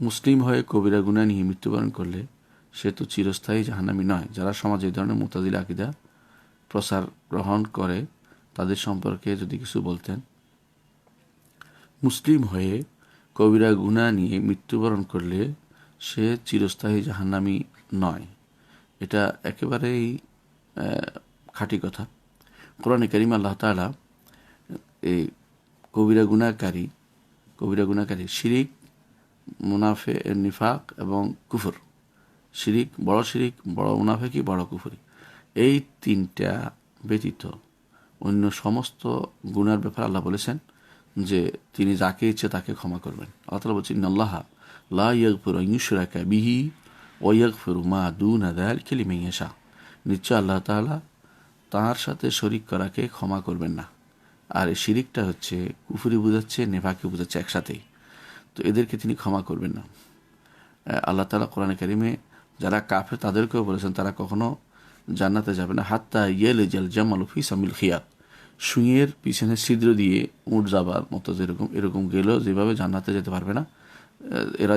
মুসলিম হয়ে কবিরা গুণা নিয়ে মৃত্যুবরণ করলে সে তো চিরস্থায়ী জাহান্নামি নয়। যারা সমাজে এই ধরনের মোতাজিল আকিদা প্রসার গ্রহণ করে, তাদের সম্পর্কে যদি কিছু বলতেন। মুসলিম হয়ে কবিরা গুনা নিয়ে মৃত্যুবরণ করলে সে চিরস্থায়ী জাহান্নামি নয়। এটা একেবারেই খাঁটি কথা। কোরআনে করিম আল্লাহ তাআলা এই কবিরা গুণাকারী কবিরা গুণাকারী শিরিক মুনাফে নিফাক এবং কুফর। শিরিক, বড় শিরিক, বড় মুনাফেকি, বড় কুফরি। এই তিনটা ব্যতীত অন্য সমস্ত গুনার ব্যাপারে আল্লাহ বলেছেন যে, তিনি যাকে ইচ্ছে তাকে ক্ষমা করবেন। আল্লাহ তালা বলছেন আল্লাহ লা ইয়াগফির ইউশরাকা বিহি ও ইয়াগফির মা দুন আদাল খেলি মেয়েশা নিশ্চয় আল্লাহ তাআলা তার সাথে শরিক করাকে ক্ষমা করবেন না। আর এই শিরিকটা হচ্ছে কুফুরি বুঝাচ্ছে নেভাকে বুঝাচ্ছে একসাথেই। তো এদেরকে তিনি ক্ষমা করবেন না। আল্লাহ তালা কোরআন কারিমে যারা কাফে তাদেরকেও বলেছেন, তারা কখনো জান্নাতে যাবে না। হাত্তা ইয়েলে জাল জামাল ফি সামিল খিয়াত। সুইয়ের পিছনে ছিদ্র দিয়ে উঠ যাবার মতো যেরকম, এরকম গেলেও যেভাবে জান্নাতে যেতে পারবে না এরা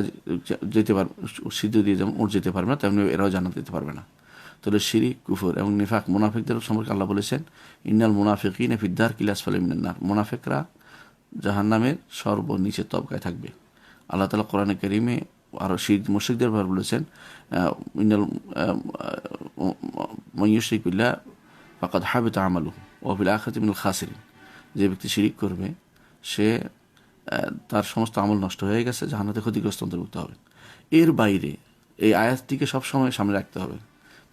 যেতে পারবে ছিদ্র দিয়ে যেমন উঠ যেতে পারবে না, তেমনি এরাও জান্নাতে যেতে পারবে না। তাহলে শিরিক, কুফর এবং নিফাক মুনাফিকদের সম্পর্কে আল্লাহ বলেছেন, ইন্নাল মুনাফিকিন ফিদ্দার কিলাস মিনান্নার মুনাফিকরা জাহান্নামের সর্বনিচে তবকায় থাকবে। আল্লাহ তালা কোরআনে করিমে আরও শীত মুশিকদের ব্যাপারে বলেছেন আহ, ইন্নাল ময়ুশিক বিল্লাহ ফাকাদ হাবিত আমালু ওবিল আখাতি মিনুল খাসিরিন যে ব্যক্তি শিরিক করবে সে তার সমস্ত আমল নষ্ট হয়ে গেছে জাহান্নাতে ক্ষতিগ্রস্ত অন্তর্ভুক্ত হবে এর বাইরে এই আয়াতটিকে সবসময় সামনে রাখতে হবে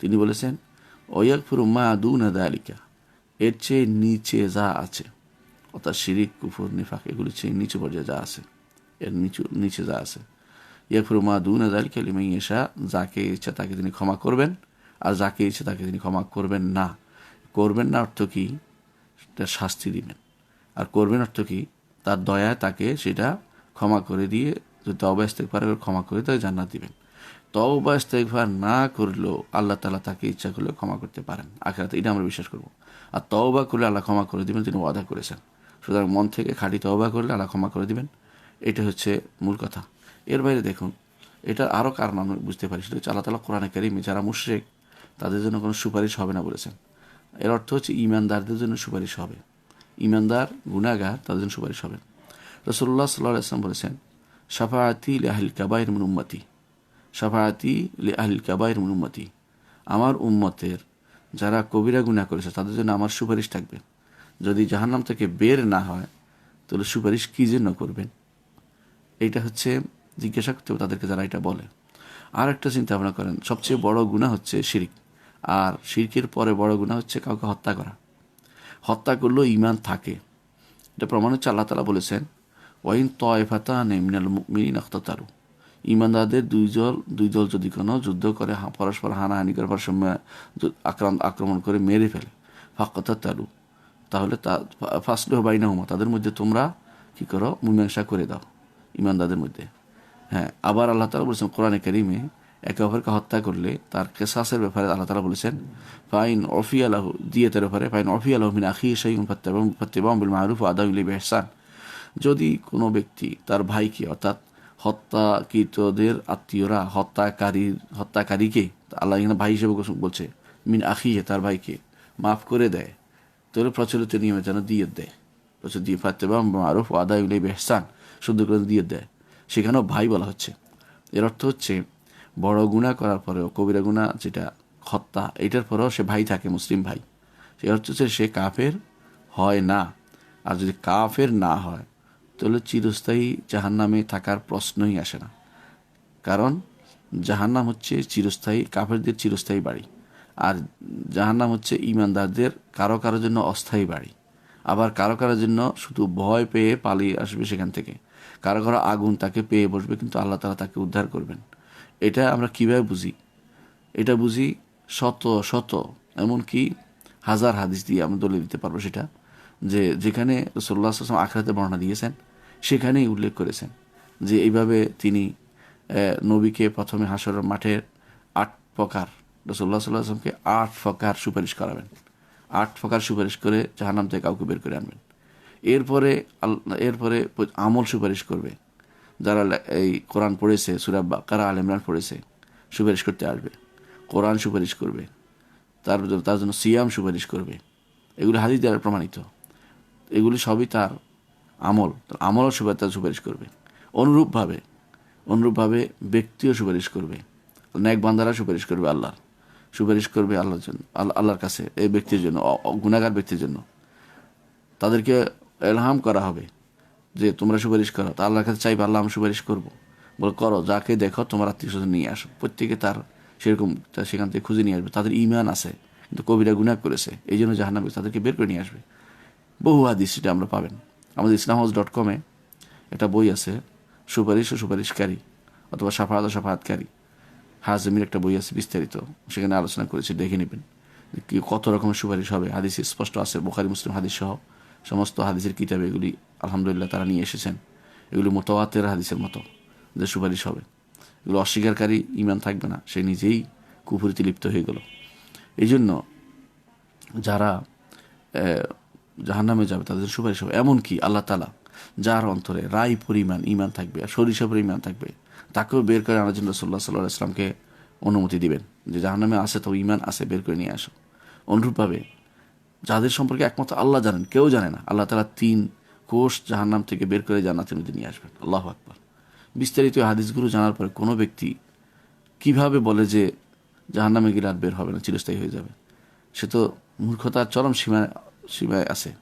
তিনি বলেছেন ওয়াকফুরু মা দু দুনা দালিকা এর চেয়ে নিচে যা আছে অর্থাৎ শিরিক কুফর নিফাক এগুলির চেয়ে নিচু পর্যায়ে যা আছে এর নিচু, নিচে যা আছে। ইয়াকফুরু মা দুনা দালিকা লিমাই এসা যাকে ইচ্ছা তাকে তিনি ক্ষমা করবেন, আর যাকে ইচ্ছে তাকে তিনি ক্ষমা করবেন না। করবেন না অর্থ কি? তার শাস্তি দিবেন। আর করবেন অর্থ কি? তার দয়ায় তাকে সেটা ক্ষমা করে দিয়ে, যদি তবা ইস্তেকবার ক্ষমা করে তাকে জান্নাত দিবেন। তওবা ইস্তেগফার না করলেও আল্লাহ তালা তাকে ইচ্ছা করলে ক্ষমা করতে পারেন। আখেরাতে এটা আমরা বিশ্বাস করব। আর তওবা করলে আল্লাহ ক্ষমা করে দিবেন তিনি ওয়াদা করেছেন। সুতরাং মন থেকে খাঁটি তওবা করলে আল্লাহ ক্ষমা করে দিবেন। এটা হচ্ছে মূল কথা। এর বাইরে দেখুন, এটা আরও কারণ আমরা বুঝতে পারি? সেটা হচ্ছে আল্লাহ তালা কোরআনে কারিমে যারা মুশরেক, তাদের জন্য কোনো সুপারিশ হবে না বলেছেন। এর অর্থ হচ্ছে ইমানদারদের জন্য সুপারিশ হবে। ইমানদার গুনাগার তাদের জন্য সুপারিশ হবে। রসল্লাহ সাল্লাহ আসলাম বলেছেন সাফায়াতি আহিল কাবাইর মিন উম্মতি। সাফায়াতি আহিল কাবাইর মিন উম্মতি। আমার উম্মতের যারা কবিরা গুনাহ করেছে, তাদের জন্য আমার সুপারিশ থাকবে। যদি জাহান্নাম থেকে বের না হয়, তাহলে সুপারিশ কী জন্য করবেন? এইটা হচ্ছে জিজ্ঞাসা করতে হবে তাদেরকে যারা এটা বলে। আর একটা চিন্তা ভাবনা করেন, সবচেয়ে বড় গুণা হচ্ছে শিরিক। আর শিরকের পরে বড় গুণা হচ্ছে কাউকে হত্যা করা। হত্যা করলেও ইমান থাকে। এটা প্রমাণ হচ্ছে আল্লাহ তালা বলেছেন, ওয়াইন তয়ফাতা নেমিনাল মিনিন আখতারু ইমানদারদের দুই দল দুই দল যদি কোনো যুদ্ধ করে পরস্পর হানাহানি করবার সময় আক্রান্ত, আক্রমণ করে মেরে ফেলে। ফাঁকতা তালু তাহলে তা ফার্স্ট বাইনা হুমা তাদের মধ্যে তোমরা কী করো? মীমাংসা করে দাও। ইমানদারদের মধ্যে। হ্যাঁ আবার আল্লাহ তালা বলেছেন কোরআনে কারিমে, একে অপরকে হত্যা করলে তার কেসাসের ব্যাপারে আল্লাহ তালা বলেছেন, ফাইন অফি আলাহ দিয়েতের ব্যাপারে, ফাইন অফি আলাহ মিন আখি সঈম ফত্তেবাম বিল মাহরুফ আদাম ইলি বেহসান। যদি কোনো ব্যক্তি তার ভাইকে, অর্থাৎ হত্যাকৃতদের আত্মীয়রা, হত্যাকারীর, হত্যাকারীকে, আল্লাহ এখানে ভাই হিসেবে বলছে মিন আখিয়ে তার ভাইকে মাফ করে দেয়, তাহলে প্রচলিত নিয়মে যেন দিয়ে দেয়। প্রচলিত দিয়ে ফাত্তেবাম মারুফ আদা ইলি বেহসান। শুদ্ধ করে দিয়ে দেয়। সেখানেও ভাই বলা হচ্ছে। এর অর্থ হচ্ছে, বড় গুণা করার পরেও, কবিরা গুণা যেটা হত্যা এটার পরেও সে ভাই থাকে, মুসলিম ভাই। সে অর্থ হচ্ছে, সে কাফের হয় না। আর যদি কাফের না হয়, তাহলে চিরস্থায়ী জাহান্নামে থাকার প্রশ্নই আসে না। কারণ, জাহান্নাম হচ্ছে চিরস্থায়ী, কাফেরদের চিরস্থায়ী বাড়ি। আর জাহান্নাম হচ্ছে ইমানদারদের কারও কারোর জন্য অস্থায়ী বাড়ি। আবার কারও কারোর জন্য শুধু ভয় পেয়ে পালিয়ে আসবে সেখান থেকে। কারও কারও আগুন তাকে পেয়ে বসবে, কিন্তু আল্লাহ তালা তাকে উদ্ধার করবেন। এটা আমরা কীভাবে বুঝি? এটা বুঝি শত শত, এমনকি হাজার হাদিস দিয়ে আমরা দলে দিতে পারব সেটা, যে যেখানে রসল্লাহ আসলাম আখরাতে বর্ণনা দিয়েছেন, সেখানেই উল্লেখ করেছেন যে এইভাবে তিনি নবীকে প্রথমে হাসরের মাঠের আট প্রকার রসল্লাহ সাল্লাহ আসলামকে আট প্রকার সুপারিশ করাবেন। আট প্রকার সুপারিশ করে জাহানাম থেকে কাউকে বের করে আনবেন। এরপরে এরপরে আমল সুপারিশ করবে। যারা এই কোরআন পড়েছে, সুরা কারা আল ইমরান পড়েছে, সুপারিশ করতে আসবে। কোরআন সুপারিশ করবে। তার তার জন্য সিয়াম সুপারিশ করবে। এগুলি হাদিস দ্বারা প্রমাণিত। এগুলি সবই তার আমল। তার আমলও সুপারিশ তার সুপারিশ করবে। অনুরূপভাবে অনুরূপভাবে ব্যক্তিও সুপারিশ করবে। ন্যাক বান্দারা সুপারিশ করবে আল্লাহ সুপারিশ করবে আল্লাহর জন্য, আল্লাহ, আল্লাহর কাছে, এই ব্যক্তির জন্য গুণাগার ব্যক্তির জন্য। তাদেরকে এলহাম করা হবে যে তোমরা সুপারিশ করো। তা আল্লাহর কাছে চাইবে, আল্লাহ আমি সুপারিশ করব। বলে, করো, যাকে দেখো, তোমার আত্মীয় স্বজন নিয়ে আসো। প্রত্যেকে তার সেরকম সেখান থেকে খুঁজে নিয়ে আসবে। তাদের ইমান আছে, কিন্তু কবিরা গুণা করেছে। এই জন্য জাহান্নামে তাদেরকে বের করে নিয়ে আসবে। বহু হাদিস সেটা আমরা পাবেন। আমাদের ইসলাম হাউস ডট কমে একটা বই আছে, সুপারিশ ও সুপারিশকারী অথবা সাফাত ও সাফাতকারী হাজমির একটা বই আছে বিস্তারিত, সেখানে আলোচনা করেছে, দেখে নেবেন কত রকমের সুপারিশ হবে। হাদিস স্পষ্ট আছে, বোখারি, মুসলিম হাদিস সহ সমস্ত হাদিসের কিতাবে এগুলি, আলহামদুলিল্লাহ, তারা নিয়ে এসেছেন। এগুলি মোতাওয়াতের হাদিসের মতো যে সুপারিশ হবে। এগুলো অস্বীকারী ইমান থাকবে না, সে নিজেই কুফুরিতে লিপ্ত হয়ে গেল। এই জন্য যারা জাহান্নামে যাবে, তাদের সুপারিশ হবে। এমনকি আল্লাহ তালা যার অন্তরে রায় পরিমাণ ইমান থাকবে, আর সরিষা পরিমাণ থাকবে, তাকেও বের করে আনার জন্য রসুল্লাহ সাল্লাহ ইসলামকে অনুমতি দিবেন যে, জাহান্নামে আসে তো ইমান আসে, বের করে নিয়ে আসো। অনুরূপভাবে যাদের সম্পর্কে একমাত্র আল্লাহ জানেন, কেউ জানে না। আল্লাহ তালা তিন কোষ জাহান্নাম থেকে বের করে জান্নাতের মধ্যে নিয়ে আসবেন। আল্লাহ আকবর। বিস্তারিত হাদিসগুলো জানার পরে কোনো ব্যক্তি কীভাবে বলে যে জাহান্নামে গেলে আর বের হবে না, চিরস্থায়ী হয়ে যাবে? সে তো মূর্খতার চরম সীমায় সীমায় আছে।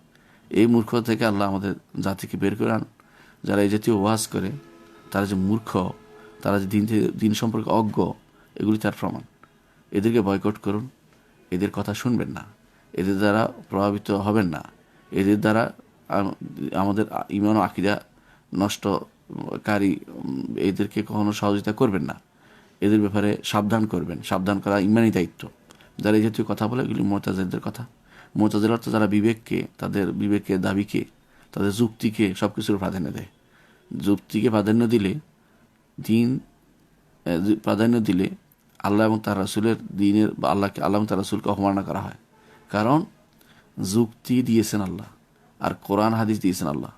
এই মূর্খ থেকে আল্লাহ আমাদের জাতিকে বের করে আন। যারা এই জাতীয় ওয়াজ করে, তারা যে মূর্খ, তারা যে দিন দিন সম্পর্কে অজ্ঞ, এগুলি তার প্রমাণ। এদেরকে বয়কট করুন। এদের কথা শুনবেন না। এদের দ্বারা প্রভাবিত হবেন না। এদের দ্বারা আমাদের ইমান আকিদা নষ্টকারী এদেরকে কখনো সহযোগিতা করবেন না। এদের ব্যাপারে সাবধান করবেন। সাবধান করা ইমানই দায়িত্ব। যারা এই জাতীয় কথা বলে, এগুলি মোতাজেদের কথা। মোতাজের অর্থ যারা বিবেককে, তাদের বিবেকের দাবিকে, তাদের যুক্তিকে সব কিছুর প্রাধান্য দেয়। যুক্তিকে প্রাধান্য দিলে দিন প্রাধান্য দিলে আল্লাহ এবং তার রাসুলের দিনের আল্লাহকে, আল্লাহ এবং তার রাসুলকে অপমাননা করা হয়। কারণ যুক্তি দিয়েছেন আল্লাহ আর কোরআন হাদিস দিয়েছেন আল্লাহ।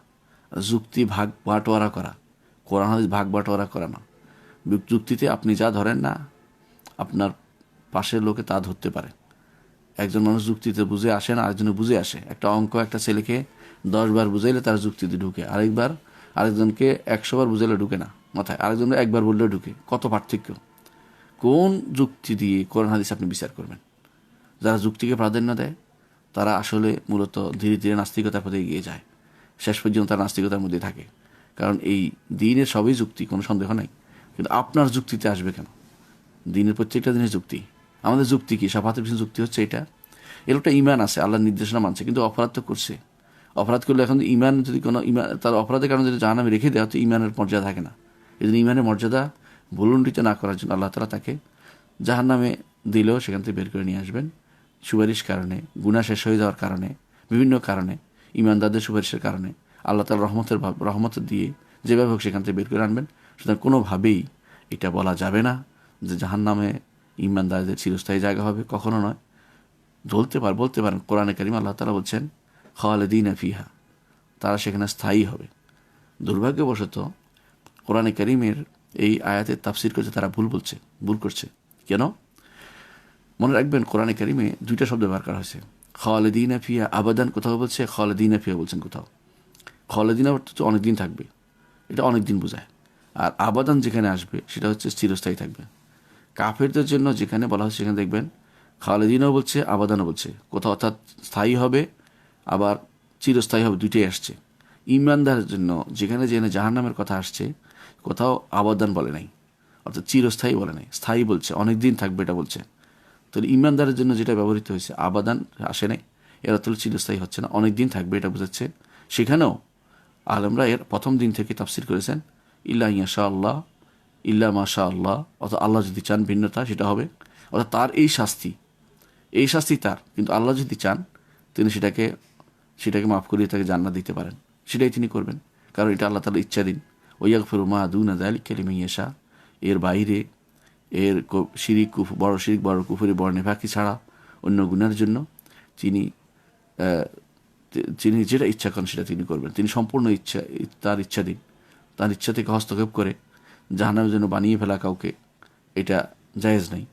যুক্তি ভাগ বাটোয়ারা করা। কোরআন হাদিস ভাগ বাটোয়ারা করা না। যুক্তিতে আপনি যা ধরেন না, আপনার পাশের লোকে তা ধরতে পারে। একজন মানুষ যুক্তিতে বুঝে আসে না, আরেকজনে বুঝে আসে। একটা অঙ্ক একটা ছেলেকে দশ বার বুঝাইলে তার যুক্তিতে ঢুকে। আরেকবার আরেকজনকে একশো বার বুঝাইলে ঢুকে না মাথায়। আরেকজনকে একবার বললে ঢুকে। কত পার্থক্য? কোন যুক্তি দিয়ে কোরআন হাদিস আপনি বিচার করবেন? যারা যুক্তিকে প্রাধান্য দেয়, তারা আসলে মূলত ধীরে ধীরে নাস্তিকতার প্রতি এগিয়ে যায়। শেষ পর্যন্ত তারা নাস্তিকতার মধ্যে থাকে। কারণ এই দিনের সবই যুক্তি, কোনো সন্দেহ নাই। কিন্তু আপনার যুক্তিতে আসবে কেন? দিনের প্রত্যেকটা দিনের যুক্তি। আমাদের যুক্তি কি? সাফাতের পিছনে যুক্তি হচ্ছে এটা। এর একটা ইমান আছে, আল্লাহর নির্দেশনা মানছে, কিন্তু অপরাধ তো করছে। অপরাধ করলে এখন ইমান যদি কোনো ইমান তার অপরাধের কারণে যদি জাহান্নামে রেখে দেওয়া তো ইমানের মর্যাদা থাকে না। এই জন্য ইমানের মর্যাদা ভুলুণ্ঠিত না করার জন্য আল্লাহ তালা তাকে জাহান্নামে দিলেও সেখান থেকে বের করে নিয়ে আসবেন। সুপারিশ কারণে গুণা শেষ হয়ে যাওয়ার কারণে, বিভিন্ন কারণে, ইমানদারদের সুপারিশের কারণে আল্লাহ তালা রহমতের রহমত দিয়ে যেভাবে হোক সেখান থেকে বের করে আনবেন। সুতরাং কোনোভাবেই এটা বলা যাবে না যে জাহান্নামে ইমানদারদের চিরস্থায়ী জায়গা হবে, কখনো নয়। বলতে পার, বলতে পারেন, কোরআনে কারিম আল্লাহ তালা বলছেন, খালেদিন ফিহা, তারা সেখানে স্থায়ী হবে। দুর্ভাগ্যবশত কোরআনে করিমের এই আয়াতের তাফসির করছে, তারা ভুল বলছে, ভুল করছে। কেন? মনে রাখবেন কোরআনে কারিমে দুইটা শব্দ ব্যবহার করা হয়েছে। খালেদিন ফিয়া আবাদান কোথাও বলছে, খালেদিন ফিয়া বলছেন কোথাও। খালেদিন অর্থ হচ্ছে অনেকদিন থাকবে। এটা অনেক দিন বোঝায়। আর আবাদান যেখানে আসবে, সেটা হচ্ছে চিরস্থায়ী থাকবে। কাফেরদের জন্য যেখানে বলা হচ্ছে সেখানে দেখবেন খালেদিনও বলছে, আবাদানও বলছে। কোথাও অর্থাৎ স্থায়ী হবে, আবার চিরস্থায়ী হবে, দুইটাই আসছে। ইমানদারের জন্য যেখানে যেখানে জাহান্নামের কথা আসছে, কোথাও আবাদান বলে নাই। অর্থাৎ চিরস্থায়ী বলে নাই। স্থায়ী বলছে অনেক দিন থাকবে এটা বলছে। তাহলে ইমানদারের জন্য যেটা ব্যবহৃত হয়েছে, আবাদান আসে নাই এরা হলো চিরস্থায়ী হচ্ছে না, অনেক দিন থাকবে, এটা বোঝাচ্ছে। সেখানেও আলমরা এর প্রথম দিন থেকে তাফসির করেছেন, ইল্লা ইয়াশা আল্লাহ ইল্লা মাশা আল্লাহ অর্থাৎ আল্লাহ যদি চান ভিন্নতা, সেটা হবে। অর্থাৎ তার এই শাস্তি এই শাস্তি তার, কিন্তু আল্লাহ যদি চান, তিনি সেটাকে সেটাকে মাফ করিয়ে তাকে জান্নাত দিতে পারেন। সেটাই তিনি করবেন, কারণ এটা আল্লাহ তালা ইচ্ছাধীন ওয়াক ফিরুমা দুনা দালিক কালিমে ইয়াশা, এর বাইরে এর শিরিক কুফ বড় শিরিক, বড় কুফুরি, বড় নেফাকি ছাড়া অন্য গুণের জন্য তিনি তিনি যেটা ইচ্ছা করেন সেটা তিনি করবেন। তিনি সম্পূর্ণ ইচ্ছা, তার ইচ্ছাধীন। তার ইচ্ছা থেকে হস্তক্ষেপ করে জাহান্নামের জন্য বানিয়ে ফেলা কাউকে, এটা জায়েজ নেই।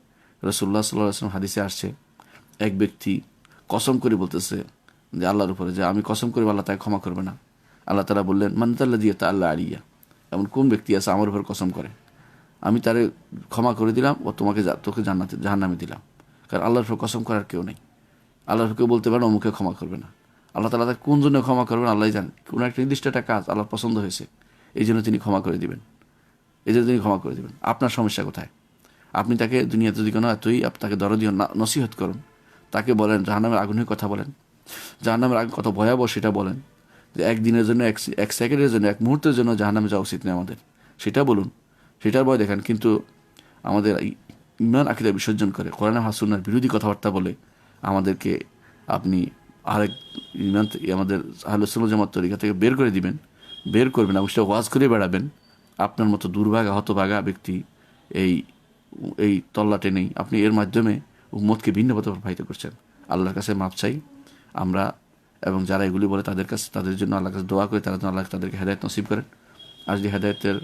রসুল্লাহ সাল্লাহ আসলাম হাদিসে আসছে, এক ব্যক্তি কসম করে বলতেছে যে আল্লাহর উপরে, যে আমি কসম করে, আল্লাহ তাকে ক্ষমা করবে না। আল্লাহ তালা বললেন মানতাল্লা দিয়ে তা আল্লাহ আলিয়া? এমন কোন ব্যক্তি আছে আমার উপর কসম করে? আমি তারে ক্ষমা করে দিলাম ও তোমাকে তোকে জান্নাতে জাহান্নামে দিলাম। কারণ আল্লাহর উপর কসম করার কেউ নেই। আল্লাহর কেউ বলতে পারে অমুকে ক্ষমা করবে না। আল্লাহ তালা তাকে কোন জন্য ক্ষমা করবেন আল্লাহ জানেন কোনো একটা নির্দিষ্ট একটা কাজ আল্লাহর পছন্দ হয়েছে, এই জন্য তিনি ক্ষমা করে দিবেন। এই জন্য তিনি ক্ষমা করে দিবেন। আপনার সমস্যা কোথায়? আপনি তাকে দুনিয়াতে যদি কোনো এতই তাকে দরদীয় নসিহত করুন, তাকে বলেন, জাহান্নামের আগুনের কথা বলেন, জাহান্নামের আগুন কত ভয়াবহ সেটা বলেন, যে একদিনের জন্য, এক এক সেকেন্ডের জন্য, এক মুহূর্তের জন্য জাহান্নামে যাওয়া উচিত নেই আমাদের। সেটা বলুন। সেটার ভয় দেখান, কিন্তু আমাদের ইমান আকিদা বিসর্জন করে, কোরআন হাসুনার বিরোধী কথাবার্তা বলে আমাদেরকে আপনি আরেক ইমান আমাদের আহলুসুল জামাত তরিকা থেকে বের করে দিবেন, বের করবেন এবং সেটা ওয়াজ করে বেড়াবেন, আপনার মতো দুর্ভাগা, হতভাগা ব্যক্তি এই এই তল্লাটে নেই আপনি এর মাধ্যমে উম্মতকে ভিন্ন পথে প্রবাহিত করছেন। আল্লাহর কাছে মাপ চাই, আমরা এবং যারা এগুলি বলে তাদের কাছে, তাদের জন্য আল্লাহর কাছে দোয়া করে, তারা আল্লাহ তাদেরকে হেদায়ত নসিব করেন। আর যদি হেদায়তের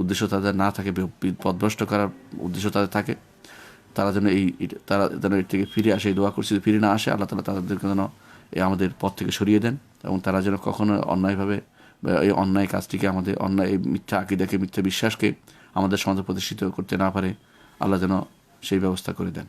উদ্দেশ্য তাদের না থাকে পদভ্রষ্ট করার উদ্দেশ্য তাদের থাকে। তারা যেন এই তারা যেন এর থেকে ফিরে আসে, এই দোয়া করছে ফিরে না আসে, আল্লাহ তালা তাদেরকে যেন আমাদের পথ থেকে সরিয়ে দেন এবং তারা যেন কখনো অন্যায়ভাবে এই অন্যায় কাজটিকে আমাদের, অন্যায়, এই মিথ্যা আকিদাকে, মিথ্যা বিশ্বাসকে আমাদের সমাজে প্রতিষ্ঠিত করতে না পারে, আল্লাহ যেন সেই ব্যবস্থা করে দেন।